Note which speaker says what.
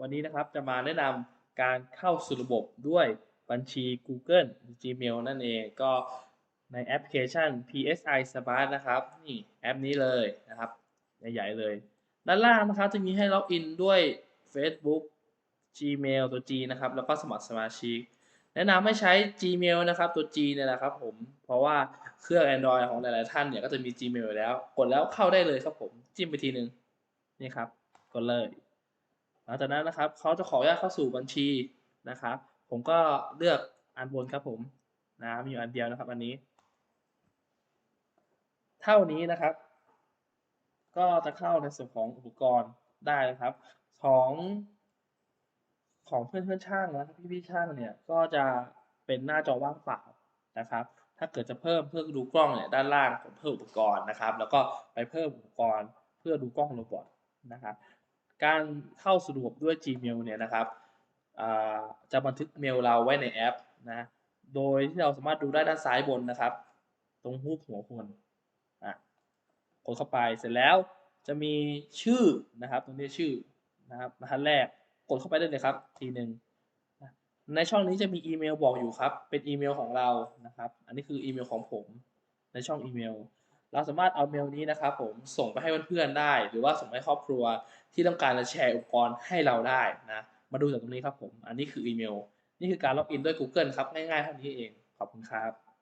Speaker 1: วันนี้นะครับจะมาแนะนำการเข้าสู่ระบบด้วยบัญชี Google Gmail นั่นเองก็ในแอปพลิเคชัน PSI Smart นะครับนี่แอปนี้เลยนะครับ ใหญ่ๆเลย ด้านล่างนะครับจะมีให้ล็อกอินด้วย Facebook Gmail ตัว G นะครับ แล้วก็สมัครสมาชิก แนะนำให้ใช้ Gmail นะครับ ตัว G เนี่ยแหละครับผม เพราะว่าเครื่อง Android ของหลาย ๆ ท่านเนี่ยก็จะมี Gmail แล้ว กดแล้วเข้าได้เลยครับผม จิ้มไปทีนึงนี่ครับ กดเลย หลังจากนั้นนะครับเขาจะขออนุญาตเข้าสู่บัญชีนะครับ ผมก็เลือกอันบนครับผมนะมีอยู่อันเดียวนะครับอันนี้ เท่านี้นะครับ ก็จะเข้าในส่วนของอุปกรณ์ได้นะครับ ของของเพื่อนเพื่อนช่างนะครับพี่พี่ช่างเนี่ยก็จะเป็นหน้าจอว่างเปล่านะครับ ถ้าเกิดจะเพิ่มเพื่อดูกล้องเนี่ยด้านล่างผมเพิ่มอุปกรณ์นะครับ แล้วก็ไปเพิ่มอุปกรณ์เพื่อดูกล้องโรบอทนะครับ การเข้าสู่ระบบด้วย Gmail เนี่ยนะครับจะบันทึกเมลเราไว้ในแอปนะโดยที่เราสามารถดูได้ด้านซ้ายบนนะครับ ตรงรูปหัวคนอะกดเข้าไปเสร็จแล้วจะมีชื่อนะครับ ตรงนี้ชื่อนะครับรหัสแรกกดเข้าไปได้เลยครับทีหนึ่งในช่องนี้จะมีอีเมลบอกอยู่ครับ เป็นอีเมลของเรานะครับ อันนี้คืออีเมลของผม ในช่องอีเมล เราสามารถเอาเมลนี้นะครับผมส่งไปให้เพื่อนๆได้ หรือว่าส่งให้ครอบครัวที่ต้องการจะแชร์อุปกรณ์ให้เราได้นะมาดูจากตรงนี้ครับผม อันนี้คืออีเมล นี่คือการล็อกอินด้วย Google ครับ ง่ายๆเท่านี้เอง ขอบคุณครับ